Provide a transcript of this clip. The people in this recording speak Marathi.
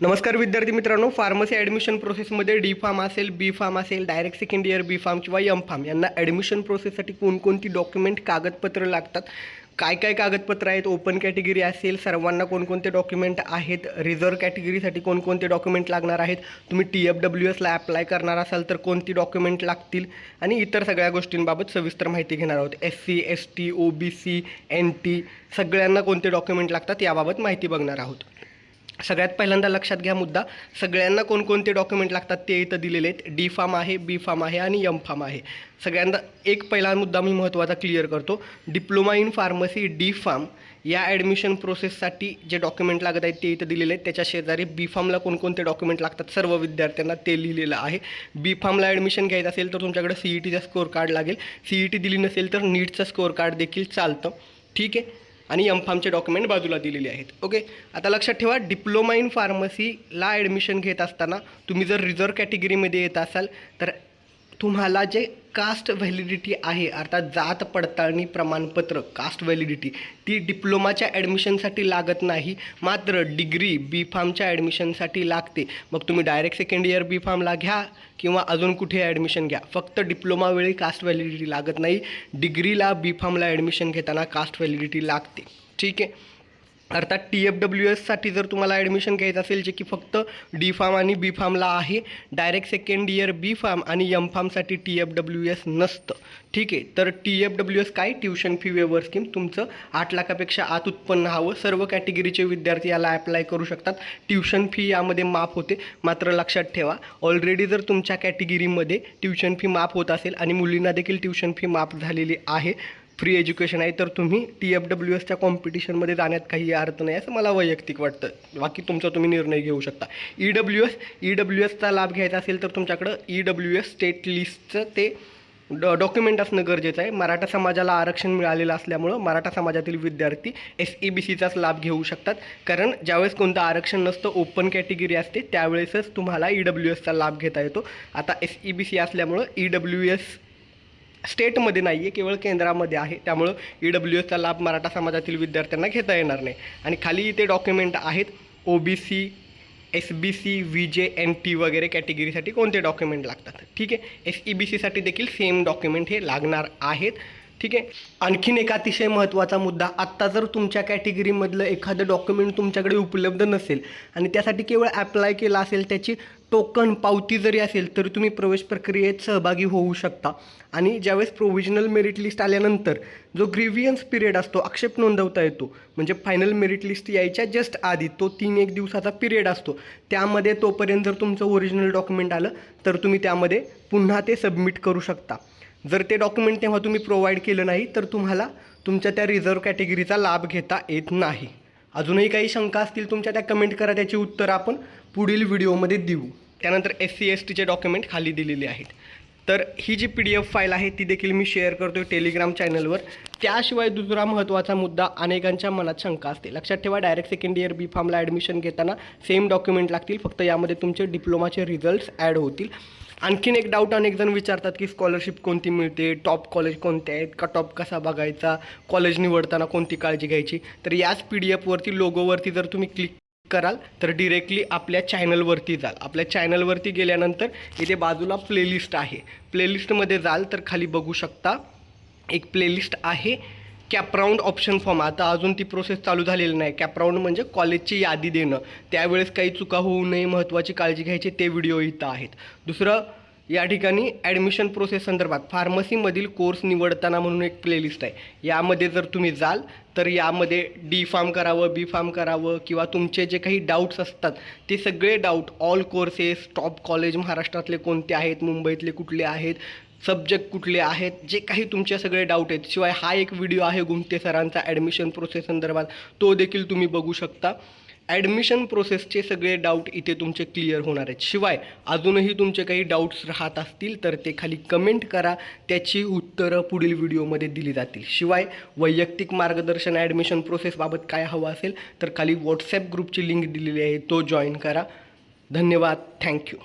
नमस्कार विद्यार्थी मित्रांनो फार्मसी ॲडमिशन प्रोसेसमध्ये डी फार्म असेल बी फार्म असेल direct second year B pharm किंवा एम फार्म यांना ॲडमिशन प्रोसेससाठी कोणकोणती डॉक्युमेंट कागदपत्र लागतात? काय काय कागदपत्र आहेत? ओपन कॅटेगरी असेल सर्वांना कोणकोणते डॉक्युमेंट आहेत? रिझर्व कॅटेगरीसाठी कोणकोणते डॉक्युमेंट लागणार आहेत? तुम्ही टी एफ डब्ल्यू एसला अप्लाय करणार असाल तर कोणती डॉक्युमेंट लागतील? आणि इतर सगळ्या गोष्टींबाबत सविस्तर माहिती घेणार आहोत. S C S T O B C N T सगळ्यांना कोणते डॉक्युमेंट लागतात याबाबत माहिती बघणार आहोत. सगळ्यात पहिल्यांदा लक्षात घ्या मुद्दा. सगळ्यांना कोणकोणते डॉक्युमेंट लागतात ते इथं दिलेले आहेत. डी फार्म आहे बी फार्म आहे आणि एम फार्म आहे. सगळ्यांदा एक पहिला मुद्दा मी महत्त्वाचा क्लिअर करतो. Diploma in pharmacy D pharm या ॲडमिशन प्रोसेससाठी जे डॉक्युमेंट लागत आहेत ते इथं दिलेले आहेत. त्याच्या शेजारी बी फार्मला कोणकोणते डॉक्युमेंट लागतात सर्व विद्यार्थ्यांना ते लिहिलेलं आहे. बी फार्मला ॲडमिशन घ्यायचं असेल तर तुमच्याकडे सी ई टीचा स्कोअर कार्ड लागेल. सी ई टी दिली नसेल तर नीटचं स्कोअर कार्ड देखील चालतं. ठीक आहे? आणि एम फार्मचे डॉक्युमेंट बाजूला दिलेले आहेत. ओके आता लक्षात ठेवा डिप्लोमा इन फार्मसीला ॲडमिशन घेत असताना तुम्ही जर रिझर्व कॅटेगरीमध्ये येत असाल तर तुम्हाला जे कास्ट व्हॅलिडिटी आहे अर्थात जात पडताळणी प्रमाणपत्र कास्ट व्हॅलिडिटी ती डिप्लोमाच्या ॲडमिशनसाठी लागत नाही मात्र डिग्री बी फार्मच्या ॲडमिशनसाठी लागते. मग तुम्ही डायरेक्ट सेकंड इयर बी फार्मला घ्या किंवा अजून कुठे ॲडमिशन घ्या. फक्त डिप्लोमावेळी कास्ट व्हॅलिडिटी लागत नाही. डिग्रीला बी फार्मला ॲडमिशन घेताना कास्ट व्हॅलिडिटी लागते. ठीक आहे? अर्थात टी एफ डब्ल्यू एससाठी जर तुम्हाला ॲडमिशन घ्यायचं असेल जे की फक्त डी फार्म आणि बी फार्मला आहे direct second year B pharm आणि यम फार्मसाठी टी एफ डब्ल्यू एस नसतं. ठीक आहे? तर टी एफ डब्ल्यू एस काय? ट्युशन फी वेवर स्कीम तुमचं आठ लाखापेक्षा आत उत्पन्न हवं. सर्व कॅटेगरीचे विद्यार्थी याला ॲप्लाय करू शकतात. ट्युशन फी यामध्ये माफ होते. मात्र लक्षात ठेवा ऑलरेडी जर तुमच्या कॅटेगरीमध्ये ट्युशन फी माफ होत असेल आणि मुलींना देखील ट्युशन फी माफ झालेली आहे फ्री एज्युकेशन आहे तर तुम्ही टी एफ डब्ल्यू एसच्या कॉम्पिटिशनमध्ये जाण्यात काही अर्थ नाही असं मला वैयक्तिक वाटतं. बाकी तुमचा तुम्ही निर्णय घेऊ शकता. E W S E W एसचा लाभ घ्यायचा असेल तर तुमच्याकडं ई डब्ल्यू एस स्टेट लिस्टचं ते डॉ डॉक्युमेंट असणं गरजेचं आहे. मराठा समाजाला आरक्षण मिळालेलं असल्यामुळं मराठा समाजातील विद्यार्थी एस ई बी सीचाच लाभ घेऊ शकतात. कारण ज्यावेळेस कोणतं आरक्षण नसतं ओपन कॅटेगरी असते त्यावेळेसच तुम्हाला ई डब्ल्यू एसचा लाभ घेता येतो. आता एस ई बी सी असल्यामुळं ई डब्ल्यू एस स्टेटमध्ये नाही आहे केवळ केंद्रामध्ये आहे. त्यामुळं ई डब्ल्यू एसचा लाभ मराठा समाजातील विद्यार्थ्यांना घेता येणार नाही. आणि खाली इथे डॉक्युमेंट आहेत O B C S B C V J N T वगैरे कॅटेगरीसाठी कोणते डॉक्युमेंट लागतात? ठीक आहे? एस ई बी सीसाठी देखील सेम डॉक्युमेंट हे लागणार आहेत. ठीक आहे? आणखीन एक अतिशय महत्त्वाचा मुद्दा आत्ता जर तुमच्या कॅटेगरीमधलं एखादं डॉक्युमेंट तुमच्याकडे उपलब्ध नसेल आणि त्यासाठी केवळ ॲप्लाय केला असेल त्याची टोकन पावती जरी असेल तरी तुम्ही प्रवेश प्रक्रियेत सहभागी होऊ शकता. आणि ज्यावेळेस प्रोव्हिजनल मेरिट लिस्ट आल्यानंतर जो ग्रिव्हियन्स पिरियड असतो आक्षेप नोंदवता येतो. म्हणजे फायनल मेरिट लिस्ट यायच्या जस्ट आधी तो तीन एक दिवसाचा पिरियड असतो. त्यामध्ये तोपर्यंत जर तुमचं ओरिजिनल डॉक्युमेंट आलं तर तुम्ही त्यामध्ये पुन्हा ते सबमिट करू शकता. जर ते डॉक्युमेंट तेव्हा तुम्ही प्रोव्हाइड केलं नाही तर तुम्हाला तुमच्या त्या रिझर्व कॅटेगरीचा लाभ घेता येत नाही. अजूनही काही शंका असतील तुमच्या त्या कमेंट करा त्याची उत्तर आपण पुढील व्हिडिओमध्ये देऊ. त्यानंतर एस सी एस टीचे डॉक्युमेंट खाली दिलेले आहेत. तर ही जी पी डी एफ फाईल आहे ती देखील मी शेअर करतो टेलिग्राम चॅनलवर त्याशिवाय दुसरा महत्त्वाचा मुद्दा अनेकांच्या मनात शंका असते. लक्षात ठेवा डायरेक्ट सेकंड इयर बी फार्मला ॲडमिशन घेताना सेम डॉक्युमेंट लागतील. फक्त यामध्ये तुमचे डिप्लोमाचे रिझल्ट्स ॲड होतील. आणखीन एक डाऊट अनेक जण विचारतात की स्कॉलरशिप कोणती मिळते? टॉप कॉलेज कोणते आहेत? कट ऑफ कसा बघायचा? कॉलेज निवडताना कोणती काळजी घ्यायची? तर याच पी डी एफवरती लोगोवरती जर तुम्ही क्लिक कराल तर डिरेक्टली आपल्या चॅनलवरती जाल. आपल्या चॅनलवरती गेल्यानंतर इथे बाजूला प्लेलिस्ट आहे. प्लेलिस्टमध्ये जाल तर खाली बघू शकता. एक प्लेलिस्ट आहे. कॅपराऊंड ऑप्शन फॉर्म आता अजून ती प्रोसेस चालू झालेली नाही. कॅपराऊंड म्हणजे कॉलेजची यादी देणं. त्यावेळेस काही चुका होऊ नये महत्त्वाची काळजी घ्यायची ते व्हिडिओ इथं आहेत. दुसरं या ठिकाणी ॲडमिशन प्रोसेस संदर्भात फार्मसीमधील कोर्स निवडताना म्हणून एक प्लेलिस्ट आहे. यामध्ये जर तुम्ही जाल तर यामध्ये डी फार्म करावं बी फार्म करावं किंवा तुमचे जे काही डाऊट्स असतात ते सगळे doubt all courses top college महाराष्ट्रातले कोणते आहेत मुंबईतले कुठले आहेत सब्जेक्ट कुठले आहेत जे काही तुमचे सगळे डाऊट आहेत. शिवाय हा एक व्हिडिओ आहे गुमटे सरांचा ॲडमिशन प्रोसेस संदर्भात. तो देखील तुम्ही बघू शकता. ॲडमिशन प्रोसेसचे सगळे डाऊट इथे तुमचे क्लिअर होणार आहेत. शिवाय अजूनही तुमचे काही डाऊट्स राहत असतील तर ते खाली कमेंट करा. त्याची उत्तरं पुढील व्हिडिओमध्ये दिली जातील. शिवाय वैयक्तिक मार्गदर्शन ॲडमिशन प्रोसेसबाबत काय हवं असेल तर खाली व्हॉट्सॲप ग्रुपची लिंक दिलेली आहे. तो जॉईन करा. धन्यवाद. थँक्यू